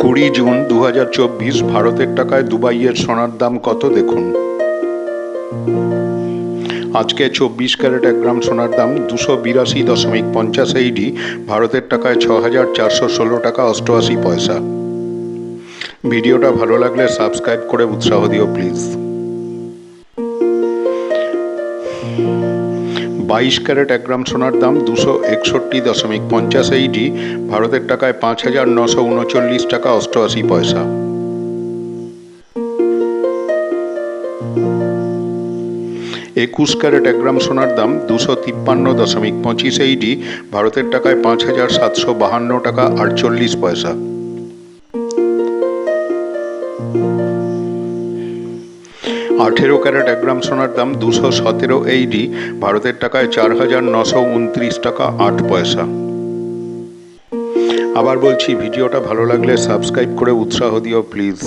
কুড়ি জুন দু হাজার চব্বিশ ভারতের টাকায় দুবাইয়ের সোনার দাম কত দেখুন? আজকে চব্বিশ ক্যারেট এক গ্রাম সোনার দাম দুশো বিরাশি দশমিক পঞ্চাশ এইডি ভারতের টাকায় ছ হাজার চারশো ষোলো টাকা অষ্টআশি পয়সা। ভিডিওটা ভালো লাগলে সাবস্ক্রাইব করে উৎসাহ দিও প্লিজ। বাইশ ক্যারেট এক গ্রাম সোনার দাম দুশো একষট্টি দশমিক পঞ্চাশ এইডি ভারতের টাকায় পাঁচ হাজার নশো উনচল্লিশ টাকা অষ্টআশি পয়সা। একুশ ক্যারেট এক গ্রাম সোনার দাম দুশো তিপ্পান্ন দশমিক পঁচিশ এইডি ভারতের টাকায় পাঁচ হাজার সাতশো বাহান্ন টাকা আটচল্লিশ পয়সা। আঠেরো ক্যারেট এক গ্রাম সোনার দাম দুশো সতেরো এইডি ভারতের টাকায় চার হাজার নশো উনত্রিশ টাকা আট পয়সা। আবার বলছি, ভিডিওটা ভালো লাগলে সাবস্ক্রাইব করে উৎসাহ দিও, প্লিজ।